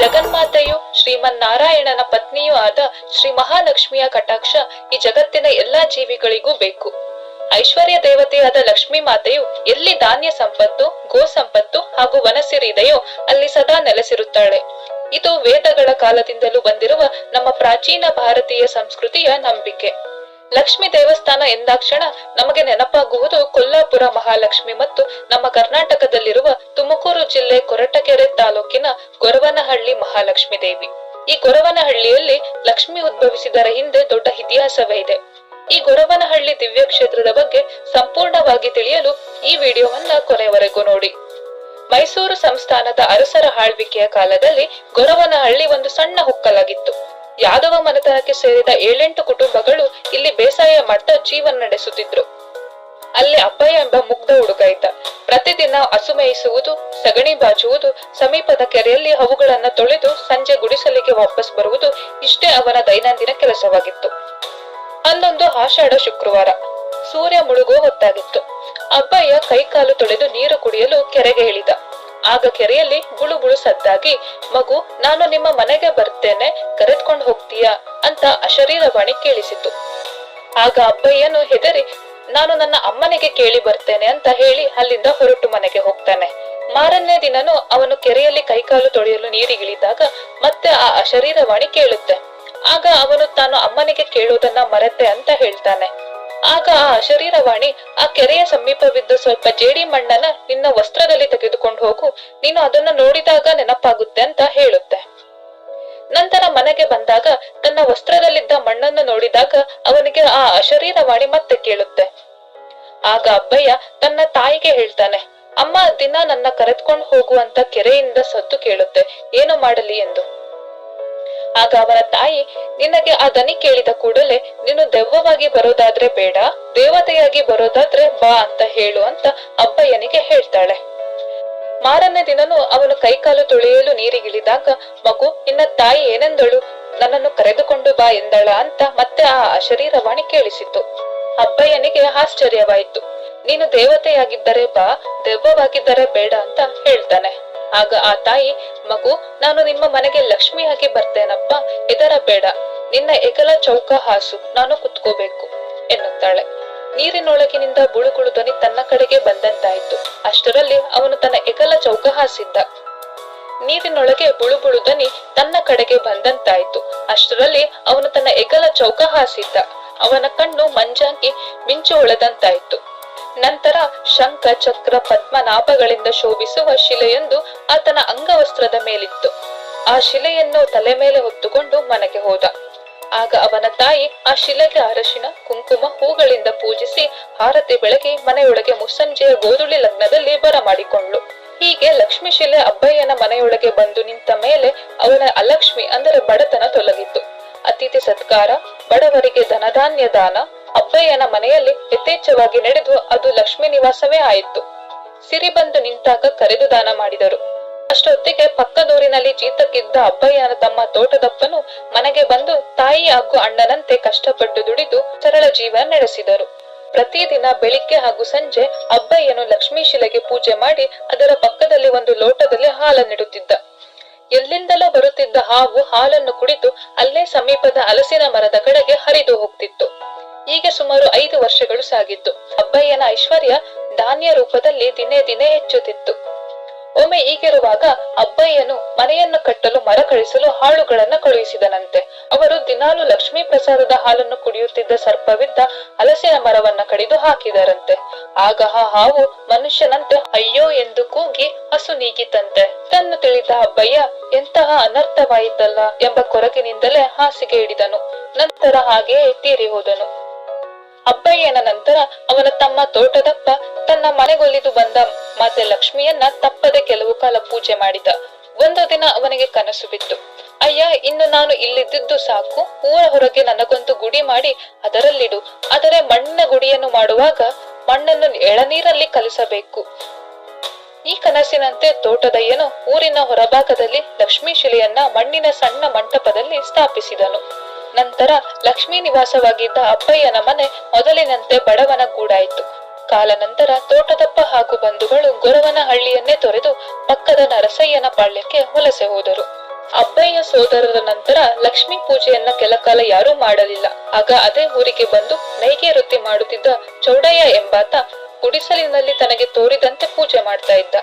ಜಗನ್ಮಾತೆಯು ಶ್ರೀಮನ್ನಾರಾಯಣನ ಪತ್ನಿಯೂ ಆದ ಶ್ರೀ ಮಹಾಲಕ್ಷ್ಮಿಯ ಕಟಾಕ್ಷ ಈ ಜಗತ್ತಿನ ಎಲ್ಲಾ ಜೀವಿಗಳಿಗೂ ಬೇಕು. ಐಶ್ವರ್ಯ ದೇವತೆಯಾದ ಲಕ್ಷ್ಮಿ ಮಾತೆಯು ಎಲ್ಲಿ ಧಾನ್ಯ ಸಂಪತ್ತು, ಗೋ ಸಂಪತ್ತು ಹಾಗೂ ವನಸಿರಿ ಇದೆಯೋ ಅಲ್ಲಿ ಸದಾ ನೆಲೆಸಿರುತ್ತಾಳೆ. ಇದು ವೇದಗಳ ಕಾಲದಿಂದಲೂ ಬಂದಿರುವ ನಮ್ಮ ಪ್ರಾಚೀನ ಭಾರತೀಯ ಸಂಸ್ಕೃತಿಯ ನಂಬಿಕೆ. ಲಕ್ಷ್ಮಿ ದೇವಸ್ಥಾನ ಎಂದಾಕ್ಷಣ ನಮಗೆ ನೆನಪಾಗುವುದು ಕೊಲ್ಲಾಪುರ ಮಹಾಲಕ್ಷ್ಮಿ ಮತ್ತು ನಮ್ಮ ಕರ್ನಾಟಕದಲ್ಲಿರುವ ತುಮಕೂರು ಜಿಲ್ಲೆ ಕೊರಟಗೆರೆ ತಾಲೂಕಿನ ಗೊರವನಹಳ್ಳಿ ಮಹಾಲಕ್ಷ್ಮಿ ದೇವಿ. ಈ ಗೊರವನಹಳ್ಳಿಯಲ್ಲಿ ಲಕ್ಷ್ಮಿ ಉದ್ಭವಿಸಿದರ ಹಿಂದೆ ದೊಡ್ಡ ಇತಿಹಾಸವೇ ಇದೆ. ಈ ಗೊರವನಹಳ್ಳಿ ದಿವ್ಯ ಕ್ಷೇತ್ರದ ಬಗ್ಗೆ ಸಂಪೂರ್ಣವಾಗಿ ತಿಳಿಯಲು ಈ ವಿಡಿಯೋವನ್ನ ಕೊನೆಯವರೆಗೂ ನೋಡಿ. ಮೈಸೂರು ಸಂಸ್ಥಾನದ ಅರಸರ ಆಳ್ವಿಕೆಯ ಕಾಲದಲ್ಲಿ ಗೊರವನಹಳ್ಳಿ ಒಂದು ಸಣ್ಣ ಹುಕ್ಕಲಾಗಿತ್ತು. ಯಾದವ ಮನೆತನಕ್ಕೆ ಸೇರಿದ ಏಳೆಂಟು ಕುಟುಂಬಗಳು ಇಲ್ಲಿ ಬೇಸಾಯ ಮಾಡ್ತಾ ಜೀವನ ನಡೆಸುತ್ತಿದ್ರು. ಅಲ್ಲಿ ಅಬ್ಬಯ್ಯ ಎಂಬ ಮುಗ್ಧ ಹುಡುಗ ಇದ್ದ. ಪ್ರತಿದಿನ ಹಸು ಮೇಯಿಸುವುದು, ಸಗಣಿ ಬಾಚುವುದು ಸಮೀಪದ ಕೆರೆಯಲ್ಲಿ ಅವುಗಳನ್ನ ತೊಳೆದು ಸಂಜೆ ಗುಡಿಸಲಿಗೆ ವಾಪಸ್ ಬರುವುದು ಇಷ್ಟೇ ಅವನ ದೈನಂದಿನ ಕೆಲಸವಾಗಿತ್ತು. ಅಲ್ಲೊಂದು ಆಷಾಢ ಶುಕ್ರವಾರ. ಸೂರ್ಯ ಮುಳುಗುವ ಹೊತ್ತಾಗಿತ್ತು. ಅಬ್ಬಯ್ಯ ಕೈಕಾಲು ತೊಳೆದು ನೀರು ಕುಡಿಯಲು ಕೆರೆಗೆ ಇಳಿದ. ಆಗ ಕೆರೆಯಲ್ಲಿ ಗುಳುಗುಳು ಸದ್ದಾಗಿ, ಮಗು, ನಾನು ನಿಮ್ಮ ಮನೆಗೆ ಬರ್ತೇನೆ, ಕರೆದ್ಕೊಂಡು ಹೋಗ್ತೀಯಾ? ಅಂತ ಅಶರೀರವಾಣಿ ಕೇಳಿಸಿತು. ಆಗ ಅಬ್ಬಯ್ಯನು ಹೆದರಿ, ನಾನು ನನ್ನ ಅಮ್ಮನಿಗೆ ಕೇಳಿ ಬರ್ತೇನೆ ಅಂತ ಹೇಳಿ ಅಲ್ಲಿಂದ ಹೊರಟು ಮನೆಗೆ ಹೋಗ್ತಾನೆ. ಮಾರನೇ ದಿನನೂ ಅವನು ಕೆರೆಯಲ್ಲಿ ಕೈಕಾಲು ತೊಳೆಯಲು ನೀರಿಗಿಳಿದಾಗ ಮತ್ತೆ ಆ ಅಶರೀರವಾಣಿ ಕೇಳುತ್ತೆ. ಆಗ ಅವನು, ತಾನು ಅಮ್ಮನಿಗೆ ಕೇಳುವುದನ್ನ ಮರೆತೆ ಅಂತ ಹೇಳ್ತಾನೆ. ಆಗ ಆ ಅಶರೀರವಾಣಿ ಆ ಕೆರೆಯ ಸಮೀಪವಿದ್ದ ಸ್ವಲ್ಪ ಜೇಡಿ ಮಣ್ಣನ್ನ ನಿನ್ನ ವಸ್ತ್ರದಲ್ಲಿ ತೆಗೆದುಕೊಂಡು ಹೋಗು. ನೀನು ಅದನ್ನ ನೋಡಿದಾಗ ನೆನಪಾಗುತ್ತೆ ಅಂತ ಹೇಳುತ್ತೆ. ನಂತರ ಮನೆಗೆ ಬಂದಾಗ ತನ್ನ ವಸ್ತ್ರದಲ್ಲಿದ್ದ ಮಣ್ಣನ್ನು ನೋಡಿದಾಗ ಅವನಿಗೆ ಆ ಅಶರೀರವಾಣಿ ಮತ್ತೆ ಕೇಳುತ್ತೆ. ಆಗ ಅಬ್ಬಯ್ಯ ತನ್ನ ತಾಯಿಗೆ ಹೇಳ್ತಾನೆ, ಅಮ್ಮ, ದಿನ ನನ್ನ ಕರೆದ್ಕೊಂಡು ಹೋಗುವಂತ ಕೆರೆಯಿಂದ ಸದ್ದು ಕೇಳುತ್ತೆ. ಏನು ಮಾಡಲಿ ಎಂದು? ಆಗ ಅವನ ತಾಯಿ, ನಿನಗೆ ಆ ದನಿ ಕೇಳಿದ ಕೂಡಲೇ ನೀನು ದೆವ್ವವಾಗಿ ಬರೋದಾದ್ರೆ ಬೇಡ, ದೇವತೆಯಾಗಿ ಬರೋದಾದ್ರೆ ಬಾ ಅಂತ ಹೇಳು ಅಂತ ಅಬ್ಬಯ್ಯನಿಗೆ ಹೇಳ್ತಾಳೆ. ಮಾರನೇ ದಿನನೂ ಅವನು ಕೈಕಾಲು ತೊಳೆಯಲು ನೀರಿಗಿಳಿದಾಗ, ಮಗು, ನಿನ್ನ ತಾಯಿ ಏನೆಂದಳು? ನನ್ನನ್ನು ಕರೆದುಕೊಂಡು ಬಾ ಎಂದಳ ಅಂತ ಮತ್ತೆ ಆ ಅಶರೀರವಾಣಿ ಕೇಳಿಸಿತು ಅಬ್ಬಯ್ಯನಿಗೆ ಆಶ್ಚರ್ಯವಾಯಿತು. ನೀನು ದೇವತೆಯಾಗಿದ್ದರೆ ಬಾ, ದೆವ್ವವಾಗಿದ್ದರೆ ಬೇಡ ಅಂತ ಹೇಳ್ತಾನೆ. ಆಗ ಆ ತಾಯಿ, ಮಗು, ನಾನು ನಿಮ್ಮ ಮನೆಗೆ ಲಕ್ಷ್ಮಿಯಾಗಿ ಬರ್ತೇನಪ್ಪ, ಇದರ ಬೇಡ. ನಿನ್ನ ಎಗಲ ಚೌಕ ಹಾಸು, ನಾನು ಕುತ್ಕೋಬೇಕು, ಎನ್ನುತ್ತಾಳೆ. ನೀರಿನೊಳಗಿನಿಂದ ಬುಳುಗುಳು ಧ್ವನಿ ತನ್ನ ಕಡೆಗೆ ಬಂದಂತಾಯ್ತು. ಅಷ್ಟರಲ್ಲಿ ಅವನು ತನ್ನ ಎಗಲ ಚೌಕ ಹಾಸಿದ್ದ. ನೀರಿನೊಳಗೆ ಬುಳುಬುಳು ಧ್ವನಿ ತನ್ನ ಕಡೆಗೆ ಬಂದಂತಾಯ್ತು. ಅಷ್ಟರಲ್ಲಿ ಅವನು ತನ್ನ ಎಗಲ ಚೌಕ ಹಾಸಿದ್ದ. ಅವನ ಕಣ್ಣು ಮಂಜಾಗಿ ಮಿಂಚು ಹೊಳೆದಂತಾಯ್ತು. ನಂತರ ಶಂಖ ಚಕ್ರ ಪದ್ಮನಾಭಗಳಿಂದ ಶೋಭಿಸುವ ಶಿಲೆಯೊಂದು ಆತನ ಅಂಗವಸ್ತ್ರದ ಮೇಲಿತ್ತು. ಆ ಶಿಲೆಯನ್ನು ತಲೆ ಮೇಲೆ ಹೊತ್ತುಕೊಂಡು ಮನೆಗೆ ಹೋದ. ಆಗ ಅವನ ತಾಯಿ ಆ ಶಿಲೆಗೆ ಅರಶಿನ, ಕುಂಕುಮ, ಹೂಗಳಿಂದ ಪೂಜಿಸಿ ಹಾರತಿ ಬೆಳಗಿ ಮನೆಯೊಳಗೆ ಮುಸ್ಸಂಜೆಯ ಗೋಧುಳಿ ಲಗ್ನದಲ್ಲಿ ಬರಮಾಡಿಕೊಂಡ್ಳು. ಹೀಗೆ ಲಕ್ಷ್ಮಿ ಶಿಲೆ ಅಬ್ಬಯ್ಯನ ಮನೆಯೊಳಗೆ ಬಂದು ನಿಂತ ಮೇಲೆ ಅವನ ಅಲಕ್ಷ್ಮಿ ಅಂದರೆ ಬಡತನ ತೊಲಗಿತ್ತು. ಅತಿಥಿ ಸತ್ಕಾರ, ಬಡವರಿಗೆ ಧನಧಾನ್ಯ ದಾನ ಅಬ್ಬಯ್ಯನ ಮನೆಯಲ್ಲಿ ಯಥೇಚ್ಛವಾಗಿ ನಡೆದು ಅದು ಲಕ್ಷ್ಮಿ ನಿವಾಸವೇ ಆಯಿತು. ಸಿರಿ ಬಂದು ನಿಂತಾಗ ಕರೆದು ದಾನ ಮಾಡಿದರು. ಅಷ್ಟೊತ್ತಿಗೆ ಪಕ್ಕದೂರಿನಲ್ಲಿ ಜೀತಕ್ಕಿದ್ದ ಅಬ್ಬಯ್ಯನ ತಮ್ಮ ತೋಟದಪ್ಪನು ಮನೆಗೆ ಬಂದು ತಾಯಿ ಹಾಗೂ ಅಣ್ಣನಂತೆ ಕಷ್ಟಪಟ್ಟು ದುಡಿದು ಸರಳ ಜೀವನ ನಡೆಸಿದರು. ಪ್ರತಿದಿನ ಬೆಳಿಗ್ಗೆ ಹಾಗೂ ಸಂಜೆ ಅಬ್ಬಯ್ಯನು ಲಕ್ಷ್ಮೀ ಶಿಲೆಗೆ ಪೂಜೆ ಮಾಡಿ ಅದರ ಪಕ್ಕದಲ್ಲಿ ಒಂದು ಲೋಟದಲ್ಲಿ ಹಾಲನ್ನಿಡುತ್ತಿದ್ದ ಎಲ್ಲಿಂದಲೋ ಬರುತ್ತಿದ್ದ ಹಾವು ಹಾಲನ್ನು ಕುಡಿದು ಅಲ್ಲೇ ಸಮೀಪದ ಹಲಸಿನ ಮರದ ಕಡೆಗೆ ಹರಿದು ಹೋಗ್ತಿತ್ತು. ಹೀಗೆ ಸುಮಾರು ಐದು ವರ್ಷಗಳು ಸಾಗಿತ್ತು ಅಬ್ಬಯ್ಯನ ಐಶ್ವರ್ಯ ಧಾನ್ಯ ರೂಪದಲ್ಲಿ ದಿನೇ ದಿನೇ ಹೆಚ್ಚುತ್ತಿತ್ತು. ಒಮ್ಮೆ ಈಗಿರುವಾಗ ಅಬ್ಬಯ್ಯನು ಮನೆಯನ್ನು ಕಟ್ಟಲು ಮರ ಕಳಿಸಲು ಹಾಳುಗಳನ್ನು ಕಳುಹಿಸಿದನಂತೆ. ಅವರು ದಿನಾಲು ಲಕ್ಷ್ಮೀ ಪ್ರಸಾದದ ಹಾಲನ್ನು ಕುಡಿಯುತ್ತಿದ್ದ ಸರ್ಪವಿದ್ದ ಹಲಸಿನ ಮರವನ್ನ ಕಡಿದು ಹಾಕಿದರಂತೆ. ಆಗ ಹಾವು ಮನುಷ್ಯನಂತೆ ಅಯ್ಯೋ ಎಂದು ಕೂಗಿ ಹಸು ನೀಗಿತಂತೆ. ತನ್ನು ತಿಳಿದ ಅಬ್ಬಯ್ಯ, ಎಂತಹ ಅನರ್ಥವಾಯಿತಲ್ಲ ಎಂಬ ಕೊರಗಿನಿಂದಲೇ ಹಾಸಿಗೆ ಹಿಡಿದನು. ನಂತರ ಹಾಗೆಯೇ ತೀರಿ ಹೋದನು. ಅಬ್ಬಯ್ಯನ ನಂತರ ಅವನ ತಮ್ಮ ತೋಟದಪ್ಪ ತನ್ನ ಮನೆಗೊಲಿದು ಬಂದ ಮಾತೆ ಲಕ್ಷ್ಮಿಯನ್ನ ತಪ್ಪದೆ ಕೆಲವು ಕಾಲ ಪೂಜೆ ಮಾಡಿದ. ಒಂದು ದಿನ ಅವನಿಗೆ ಕನಸು ಬಿತ್ತು. ಅಯ್ಯ, ಇನ್ನು ನಾನು ಇಲ್ಲಿದ್ದು ಸಾಕು. ಊರ ಹೊರಗೆ ನನಗೊಂದು ಗುಡಿ ಮಾಡಿ ಅದರಲ್ಲಿಡು. ಆದರೆ ಮಣ್ಣಿನ ಗುಡಿಯನ್ನು ಮಾಡುವಾಗ ಮಣ್ಣನ್ನು ಎಳನೀರಲ್ಲಿ ಕಲಿಸಬೇಕು. ಈ ಕನಸಿನಂತೆ ತೋಟದಯ್ಯನು ಊರಿನ ಹೊರಭಾಗದಲ್ಲಿ ಲಕ್ಷ್ಮೀ ಶಿಲೆಯನ್ನ ಮಣ್ಣಿನ ಸಣ್ಣ ಮಂಟಪದಲ್ಲಿ ಸ್ಥಾಪಿಸಿದನು. ನಂತರ ಲಕ್ಷ್ಮೀ ನಿವಾಸವಾಗಿದ್ದ ಅಪ್ಪಯ್ಯನ ಮನೆ ಮೊದಲಿನಂತೆ ಬಡವನ ಗೂಡಾಯಿತು ಕಾಲನಂತರ ತೋಟದಪ್ಪ ಹಾಗೂ ಬಂಧುಗಳು ಗೊರವನ ಹಳ್ಳಿಯನ್ನೇ ತೊರೆದು ಪಕ್ಕದ ನರಸಯ್ಯನ ಪಾಳ್ಯಕ್ಕೆ ವಲಸೆ ಹೋದರು. ಅಬ್ಬಯ್ಯ ಸೋದರರ ನಂತರ ಲಕ್ಷ್ಮೀ ಪೂಜೆಯನ್ನ ಕೆಲಕಾಲ ಯಾರೂ ಮಾಡಲಿಲ್ಲ. ಆಗ ಅದೇ ಊರಿಗೆ ಬಂದು ನೈಗೆ ವೃತ್ತಿ ಮಾಡುತ್ತಿದ್ದ ಚೌಡಯ್ಯ ಎಂಬಾತ ಗುಡಿಸಲಿನಲ್ಲಿ ತನಗೆ ತೋರಿದಂತೆ ಪೂಜೆ ಮಾಡ್ತಾ ಇದ್ದ.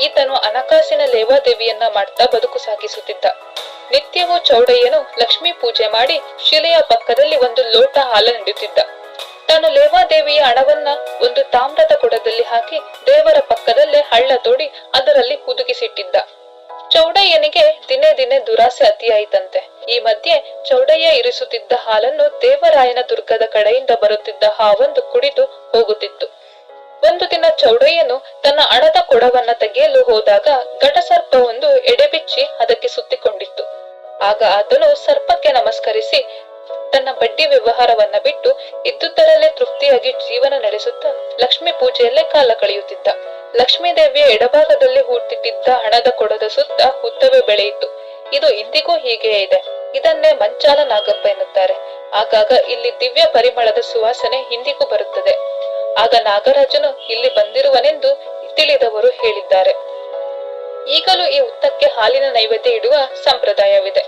ಈತನು ಹಣಕಾಸಿನ ಲೇವಾದೇವಿಯನ್ನ ಮಾಡ್ತಾ ಬದುಕು ಸಾಗಿಸುತ್ತಿದ್ದ. ನಿತ್ಯವೂ ಚೌಡಯ್ಯನು ಲಕ್ಷ್ಮೀ ಪೂಜೆ ಮಾಡಿ ಶಿಲೆಯ ಪಕ್ಕದಲ್ಲಿ ಒಂದು ಲೋಟ ಹಾಲನ್ನಿಡುತ್ತಿದ್ದ ತಾನು ಲೇವಾದೇವಿಯ ಹಣವನ್ನ ಒಂದು ತಾಮ್ರದ ಕೊಡದಲ್ಲಿ ಹಾಕಿ ದೇವರ ಪಕ್ಕದಲ್ಲೇ ಹಳ್ಳ ತೋಡಿ ಅದರಲ್ಲಿ ಹುದುಗಿಸಿಟ್ಟಿದ್ದ. ಚೌಡಯ್ಯನಿಗೆ ದಿನೇ ದಿನೇ ದುರಾಸೆ ಅತಿಯಾಯಿತಂತೆ. ಈ ಮಧ್ಯೆ ಚೌಡಯ್ಯ ಇರಿಸುತ್ತಿದ್ದ ಹಾಲನ್ನು ದೇವರಾಯನ ದುರ್ಗದ ಕಡೆಯಿಂದ ಬರುತ್ತಿದ್ದ ಹಾವೊಂದು ಕುಡಿದು ಹೋಗುತ್ತಿತ್ತು. ಒಂದು ದಿನ ಚೌಡಯ್ಯನು ತನ್ನ ಅಣದ ಕೊಡವನ್ನ ತೆಗೆಯಲು ಹೋದಾಗ ಘಟಸರ್ಪವೊಂದು ಎಡೆಬಿಚ್ಚಿ ಅದಕ್ಕೆ ಸುತ್ತಿಕೊಂಡಿತ್ತು. ಆಗ ಆತನು ಸರ್ಪಕ್ಕೆ ನಮಸ್ಕರಿಸಿ ತನ್ನ ಬಡ್ಡಿ ವ್ಯವಹಾರವನ್ನ ಬಿಟ್ಟು ಇದ್ದುದರಲ್ಲೇ ತೃಪ್ತಿಯಾಗಿ ಜೀವನ ನಡೆಸುತ್ತಾ ಲಕ್ಷ್ಮಿ ಪೂಜೆಯಲ್ಲೇ ಕಾಲ ಕಳೆಯುತ್ತಿದ್ದ. ಲಕ್ಷ್ಮೀ ದೇವಿಯ ಎಡಭಾಗದಲ್ಲಿ ಹುಟ್ಟಿಟ್ಟಿದ್ದ ಹಣದ ಕೊಡದ ಸುತ್ತ ಹುತ್ತವೇ ಬೆಳೆಯಿತು. ಇದು ಇಂದಿಗೂ ಹೀಗೆಯೇ ಇದೆ. ಇದನ್ನೇ ಮಂಚಾಲ ನಾಗಪ್ಪ ಎನ್ನುತ್ತಾರೆ. ಆಗಾಗ ಇಲ್ಲಿ ದಿವ್ಯ ಪರಿಮಳದ ಸುವಾಸನೆ ಇಂದಿಗೂ ಬರುತ್ತದೆ. ಆಗ ನಾಗರಾಜನು ಇಲ್ಲಿ ಬಂದಿರುವನೆಂದು ತಿಳಿದವರು ಹೇಳಿದ್ದಾರೆ. ಈಗಲೂ ಈ ಉತ್ತಕ್ಕೆ ಹಾಲಿನ ನೈವೇದ್ಯ ಇಡುವ ಸಂಪ್ರದಾಯವಿದೆ.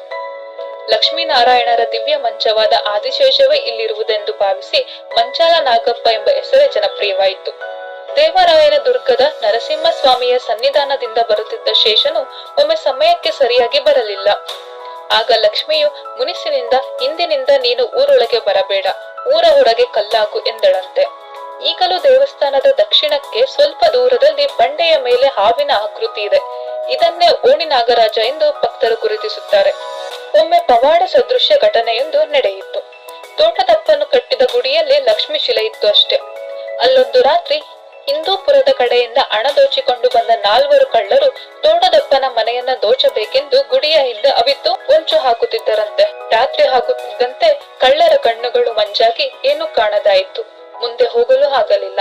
ಲಕ್ಷ್ಮೀನಾರಾಯಣರ ದಿವ್ಯ ಮಂಚವಾದ ಆದಿಶೇಷವೇ ಇಲ್ಲಿರುವುದೆಂದು ಭಾವಿಸಿ ಮಂಚಾಲ ನಾಗಪ್ಪ ಎಂಬ ಹೆಸರೇ ಜನಪ್ರಿಯವಾಯಿತು. ದೇವರಾಯನ ದುರ್ಗದ ನರಸಿಂಹ ಸ್ವಾಮಿಯ ಸನ್ನಿಧಾನದಿಂದ ಬರುತ್ತಿದ್ದ ಶೇಷನು ಒಮ್ಮೆ ಸಮಯಕ್ಕೆ ಸರಿಯಾಗಿ ಬರಲಿಲ್ಲ. ಆಗ ಲಕ್ಷ್ಮಿಯು ಮುನಿಸಿನಿಂದ ಹಿಂದಿನಿಂದ ನೀನು ಊರೊಳಗೆ ಬರಬೇಡ, ಊರ ಹೊರಗೆ ಕಲ್ಲಾಗು ಎಂದಳಂತೆ. ಈಗಲೂ ದೇವಸ್ಥಾನದ ದಕ್ಷಿಣಕ್ಕೆ ಸ್ವಲ್ಪ ದೂರದಲ್ಲಿ ಬಂಡೆಯ ಮೇಲೆ ಹಾವಿನ ಆಕೃತಿ ಇದೆ. ಇದನ್ನೇ ಓಣಿ ನಾಗರಾಜ ಎಂದು ಭಕ್ತರು ಗುರುತಿಸುತ್ತಾರೆ. ಒಮ್ಮೆ ಪವಾಡ ಸದೃಶ್ಯ ಘಟನೆಯೊಂದು ನಡೆಯಿತು. ತೋಟದಪ್ಪನ್ನು ಕಟ್ಟಿದ ಗುಡಿಯಲ್ಲಿ ಲಕ್ಷ್ಮಿ ಶಿಲೆ ಇತ್ತು ಅಷ್ಟೇ. ಅಲ್ಲೊಂದು ರಾತ್ರಿ ಹಿಂದೂಪುರದ ಕಡೆಯಿಂದ ಹಣ ದೋಚಿಕೊಂಡು ಬಂದ ನಾಲ್ವರು ಕಳ್ಳರು ತೋಟದಪ್ಪನ ಮನೆಯನ್ನ ದೋಚಬೇಕೆಂದು ಗುಡಿಯ ಹಿಂದೆ ಅವಿತು ಹೊಂಚು ಹಾಕುತ್ತಿದ್ದರಂತೆ. ರಾತ್ರಿ ಹಾಕುತ್ತಿದ್ದಂತೆ ಕಳ್ಳರ ಕಣ್ಣುಗಳು ಮಂಜಾಗಿ ಏನೂ ಕಾಣದಾಯಿತು. ಮುಂದೆ ಹೋಗಲು ಆಗಲಿಲ್ಲ.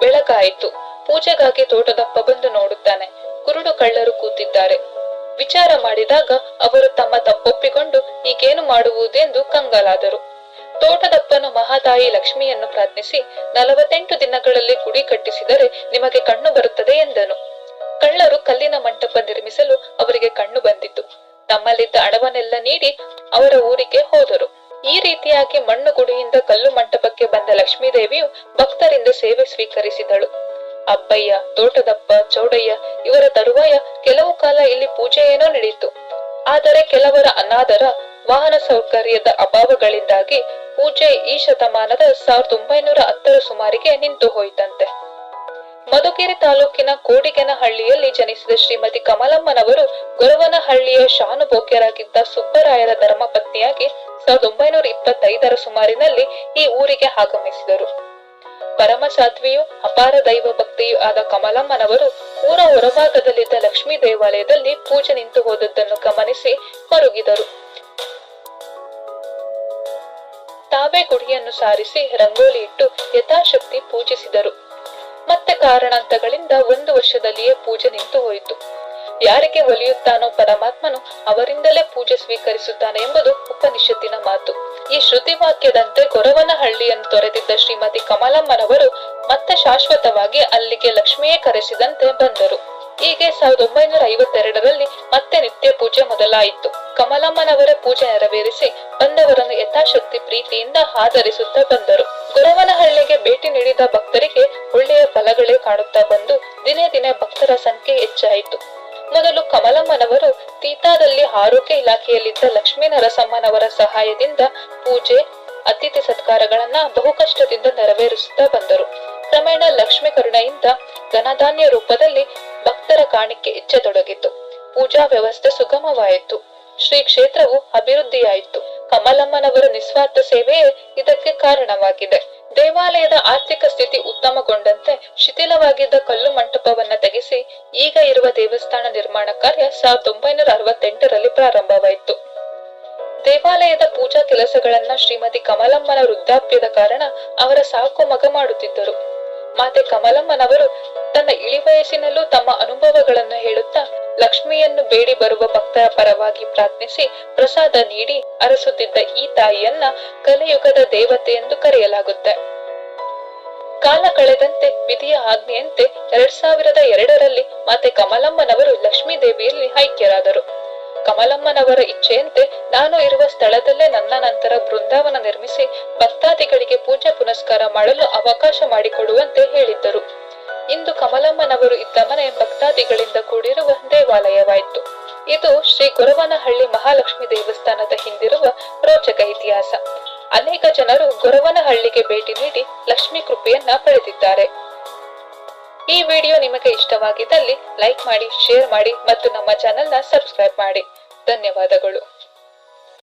ಬೆಳಗಾಯಿತು. ಪೂಜೆಗಾಗಿ ತೋಟದಪ್ಪ ಬಂದು ನೋಡುತ್ತಾನೆ. ಕುರುಡು ಕಳ್ಳರು ಕೂತಿದ್ದಾರೆ. ವಿಚಾರ ಮಾಡಿದಾಗ ಅವರು ತಮ್ಮ ತಪ್ಪೊಪ್ಪಿಕೊಂಡು ಈಗೇನು ಮಾಡುವುದೆಂದು ಕಂಗಾಲಾದರು. ತೋಟದಪ್ಪನು ಮಹಾತಾಯಿ ಲಕ್ಷ್ಮಿಯನ್ನು ಪ್ರಾರ್ಥಿಸಿ, ನಲವತ್ತೆಂಟು ದಿನಗಳಲ್ಲಿ ಗುಡಿ ಕಟ್ಟಿಸಿದರೆ ನಿಮಗೆ ಕಣ್ಣು ಬರುತ್ತದೆ ಎಂದನು. ಕಳ್ಳರು ಕಲ್ಲಿನ ಮಂಟಪ ನಿರ್ಮಿಸಲು ಅವರಿಗೆ ಕಣ್ಣು ಬಂದಿತು ತಮ್ಮಲ್ಲಿದ್ದ ಅಡವನೆಲ್ಲ ನೀಡಿ ಅವರ ಊರಿಗೆ ಹೋದರು. ಈ ರೀತಿಯಾಗಿ ಮಣ್ಣು ಗುಡಿಯಿಂದ ಕಲ್ಲು ಮಂಟಪಕ್ಕೆ ಬಂದ ಲಕ್ಷ್ಮೀದೇವಿಯು ಭಕ್ತರಿಂದ ಸೇವೆ ಸ್ವೀಕರಿಸಿದಳು. ಅಬ್ಬಯ್ಯ ತೋಟದಪ್ಪ, ಚೌಡಯ್ಯ ಇವರ ತರುವಾಯ ಕೆಲವು ಕಾಲ ಇಲ್ಲಿ ಪೂಜೆ ಏನೋ ನಡೆಯಿತು. ಆದರೆ ಕೆಲವರ ಅನಾದರ ವಾಹನ ಸೌಕರ್ಯದ ಅಭಾವಗಳಿಂದಾಗಿ ಪೂಜೆ ಈ ಶತಮಾನದ ಸಾವಿರದ ಒಂಬೈನೂರ ಹತ್ತರ ಸುಮಾರಿಗೆ ನಿಂತು ಹೋಯಿತಂತೆ. ಮಧುಗಿರಿ ತಾಲೂಕಿನ ಕೋಡಿಗೆನಹಳ್ಳಿಯಲ್ಲಿ ಜನಿಸಿದ ಶ್ರೀಮತಿ ಕಮಲಮ್ಮನವರು ಗೊರವನಹಳ್ಳಿಯ ಶಾನುಭೋಗ್ಯರಾಗಿದ್ದ ಸುಬ್ಬರಾಯರ ಧರ್ಮಪತ್ನಿಯಾಗಿ ಸಾವಿರದ ಒಂಬೈನೂರ ಇಪ್ಪತ್ತೈದರ ಸುಮಾರಿನಲ್ಲಿ ಈ ಊರಿಗೆ ಆಗಮಿಸಿದರು. ಪರಮ ಸಾಧ್ವಿಯೂ ಅಪಾರ ದೈವ ಭಕ್ತಿಯೂ ಆದ ಕಮಲಮ್ಮನವರು ಊರ ಹೊರಭಾಗದಲ್ಲಿದ್ದ ಲಕ್ಷ್ಮೀ ದೇವಾಲಯದಲ್ಲಿ ಪೂಜೆ ನಿಂತು ಹೋದದ್ದನ್ನು ಗಮನಿಸಿ ಮರುಗಿದರು. ತಾವೇ ಗುಡಿಯನ್ನು ಸಾರಿಸಿ ರಂಗೋಲಿ ಇಟ್ಟು ಯಥಾಶಕ್ತಿ ಪೂಜಿಸಿದರು. ಮತ್ತೆ ಕಾರಣಾಂತಗಳಿಂದ ಒಂದು ವರ್ಷದಲ್ಲಿಯೇ ಪೂಜೆ ನಿಂತು ಹೋಯಿತು. ಯಾರಿಗೆ ಒಲಿಯುತ್ತಾನೋ ಪರಮಾತ್ಮನು ಅವರಿಂದಲೇ ಪೂಜೆ ಸ್ವೀಕರಿಸುತ್ತಾನೆ ಎಂಬುದು ಉಪನಿಷತ್ತಿನ ಮಾತು. ಈ ಶ್ರುತಿ ವಾಕ್ಯದಂತೆ ಗೊರವನಹಳ್ಳಿಯನ್ನು ತೊರೆದಿದ್ದ ಶ್ರೀಮತಿ ಕಮಲಮ್ಮನವರು ಮತ್ತೆ ಶಾಶ್ವತವಾಗಿ ಅಲ್ಲಿಗೆ ಲಕ್ಷ್ಮಿಯೇ ಕರೆಸಿದಂತೆ ಬಂದರು. ಹೀಗೆ ಸಾವಿರದ ಒಂಬೈನೂರ ಐವತ್ತೆರಡರಲ್ಲಿ ಮತ್ತೆ ನಿತ್ಯ ಪೂಜೆ ಮೊದಲಾಯಿತು. ಕಮಲಮ್ಮನವರ ಪೂಜೆ ನೆರವೇರಿಸಿ ಬಂದವರನ್ನು ಯಥಾಶಕ್ತಿ ಪ್ರೀತಿಯಿಂದ ಆಧರಿಸುತ್ತಾ ಬಂದರು. ಗುರವನಹಳ್ಳಿಗೆ ಭೇಟಿ ನೀಡಿದ ಭಕ್ತರಿಗೆ ಒಳ್ಳೆಯ ಫಲಗಳೇ ಕಾಣುತ್ತಾ ಬಂದು ದಿನೇ ದಿನೇ ಭಕ್ತರ ಸಂಖ್ಯೆ ಹೆಚ್ಚಾಯಿತು. ಮೊದಲು ಕಮಲಮ್ಮನವರು ತೀತಾದಲ್ಲಿ ಆರೋಗ್ಯ ಇಲಾಖೆಯಲ್ಲಿದ್ದ ಲಕ್ಷ್ಮೀ ನರಸಮ್ಮನವರ ಸಹಾಯದಿಂದ ಪೂಜೆ, ಅತಿಥಿ ಸತ್ಕಾರಗಳನ್ನ ಬಹುಕಷ್ಟದಿಂದ ನೆರವೇರಿಸುತ್ತಾ ಬಂದರು. ಕ್ರಮೇಣ ಲಕ್ಷ್ಮೀ ಕರುಣೆಯಿಂದ ಧನಧಾನ್ಯ ರೂಪದಲ್ಲಿ ಭಕ್ತರ ಕಾಣಿಕೆ ಹೆಚ್ಚತೊಡಗಿತು. ಪೂಜಾ ವ್ಯವಸ್ಥೆ ಸುಗಮವಾಯಿತು. ಶ್ರೀ ಕ್ಷೇತ್ರವು ಅಭಿವೃದ್ಧಿಯಾಯಿತು. ಕಮಲಮ್ಮನವರ ನಿಸ್ವಾರ್ಥ ಸೇವೆಯೇ ಇದಕ್ಕೆ ಕಾರಣವಾಗಿದೆ. ದೇವಾಲಯದ ಆರ್ಥಿಕ ಸ್ಥಿತಿ ಉತ್ತಮಗೊಂಡಂತೆ ಶಿಥಿಲವಾಗಿದ್ದ ಕಲ್ಲು ಮಂಟಪವನ್ನ ತೆಗೆಸಿ ಈಗ ಇರುವ ದೇವಸ್ಥಾನ ನಿರ್ಮಾಣ ಕಾರ್ಯ ಸಾವಿರದ ಒಂಬೈನೂರ ಅರವತ್ತೆಂಟರಲ್ಲಿ ಪ್ರಾರಂಭವಾಯಿತು. ದೇವಾಲಯದ ಪೂಜಾ ಕೆಲಸಗಳನ್ನ ಶ್ರೀಮತಿ ಕಮಲಮ್ಮನ ವೃದ್ಧಾಪ್ಯದ ಕಾರಣ ಅವರ ಸಾಕು ಮಗ ಮಾಡುತ್ತಿದ್ದರು. ಮಾತೆ ಕಮಲಮ್ಮನವರು ತನ್ನ ಇಳಿವಯಸ್ಸಿನಲ್ಲೂ ತಮ್ಮ ಅನುಭವಗಳನ್ನು ಹೇಳುತ್ತಾ ಲಕ್ಷ್ಮಿಯನ್ನು ಬೇಡಿ ಬರುವ ಭಕ್ತರ ಪರವಾಗಿ ಪ್ರಾರ್ಥಿಸಿ ಪ್ರಸಾದ ನೀಡಿ ಅರಸುತ್ತಿದ್ದ ಈ ತಾಯಿಯನ್ನ ಕಲಿಯುಗದ ದೇವತೆ ಎಂದು ಕರೆಯಲಾಗುತ್ತೆ. ಕಾಲ ಕಳೆದಂತೆ ವಿಧಿಯ ಆಜ್ಞೆಯಂತೆ ಎರಡ್ ಸಾವಿರದ ಎರಡರಲ್ಲಿ ಮಾತೆ ಕಮಲಮ್ಮನವರು ಲಕ್ಷ್ಮೀ ದೇವಿಯಲ್ಲಿ ಐಕ್ಯರಾದರು. ಕಮಲಮ್ಮನವರ ಇಚ್ಛೆಯಂತೆ ನಾನು ಇರುವ ಸ್ಥಳದಲ್ಲೇ ನನ್ನ ನಂತರ ಬೃಂದಾವನ ನಿರ್ಮಿಸಿ ಭಕ್ತಾದಿಗಳಿಗೆ ಪೂಜೆ ಪುನಸ್ಕಾರ ಮಾಡಲು ಅವಕಾಶ ಮಾಡಿಕೊಡುವಂತೆ ಹೇಳಿದ್ದರು. ಇಂದು ಕಮಲಮ್ಮನವರು ಇದ್ದ ಮನೆ ಭಕ್ತಾದಿಗಳಿಂದ ಕೂಡಿರುವ ದೇವಾಲಯವಾಯಿತು. ಇದು ಶ್ರೀ ಗೊರವನಹಳ್ಳಿ ಮಹಾಲಕ್ಷ್ಮಿ ದೇವಸ್ಥಾನದ ಹಿಂದಿರುವ ರೋಚಕ ಇತಿಹಾಸ. ಅನೇಕ ಜನರು ಗೊರವನಹಳ್ಳಿಗೆ ಭೇಟಿ ನೀಡಿ ಲಕ್ಷ್ಮೀ ಕೃಪೆಯನ್ನ ಪಡೆದಿದ್ದಾರೆ. ಈ ವಿಡಿಯೋ ನಿಮಗೆ ಇಷ್ಟವಾಗಿದ್ದಲ್ಲಿ ಲೈಕ್ ಮಾಡಿ ಶೇರ್ ಮಾಡಿ ಮತ್ತು ನಮ್ಮ ಚಾನೆಲ್ನ ಸಬ್ಸ್ಕ್ರೈಬ್ ಮಾಡಿ. ಧನ್ಯವಾದಗಳು.